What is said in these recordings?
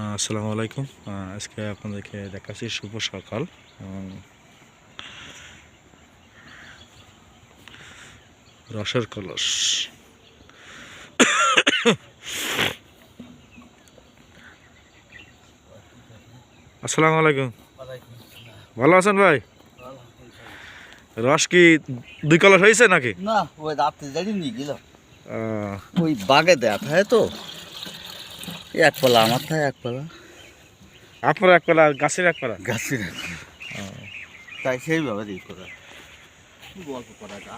আসসালামু আলাইকুম। আজকে আপনাদেরকে দেখাচ্ছি শুভ সকাল। রসের কলস। আসসালামু আলাইকুম। ভালো আছেন ভাই? রস কি দুই কলস হয়েছে নাকি? না ওই রাত্রে যাই নিয়ে গেল আহ, ওই বাগে দেয়া থাকে তো। এক পালা আমার থাকে এক পালা। আপনার এক পালা গাছের এক পালা? গাছের তাই সেইভাবে দিয়ে করা। গল্প করা গা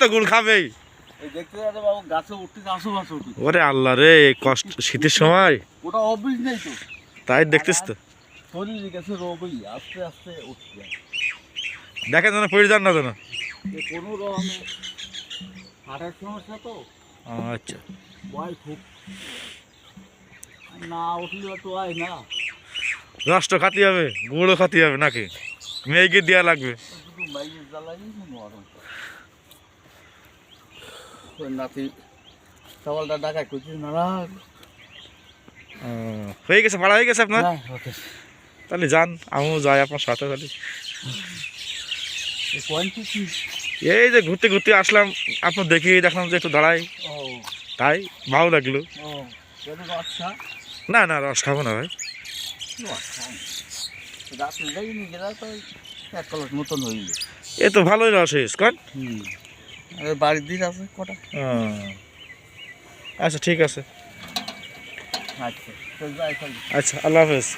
তো গুড় খাবেই। ওরে আল্লাহ রে কষ্ট শীতের সময়? ওটা অফিস নেই তো তাই দেখতেছ তো। শরীরে গেছে রবই আস্তে আস্তে উঠতে দেখেন যেন পড়ে যান না যেন। কোনো রকমে হাঁটার সমস্যা তো? আচ্ছা। খুব। না উঠলে তো আয় না। রসটা খাতি হবে গুঁড়ো খাতি হবে নাকি? মেয়েকে দেওয়া লাগবে। নাতি সকালটা ডাকা করছিস না হয়ে গেছে ভাড়া হয়ে গেছে আপনার? তাহলে যান আমিও যাই আপনার সাথে তাহলে। এই যে ঘুরতে ঘুরতে আসলাম আপনার দেখি দেখলাম যে একটু দাঁড়াই। ও তাই ভালো লাগল। না না রস খাব না ভাই। এ তো ভালোই রস হয়েছে কন? বাড়ির দিক আছে। কটা আচ্ছা ঠিক আছে আচ্ছা আচ্ছা আল্লাহ হাফেজ।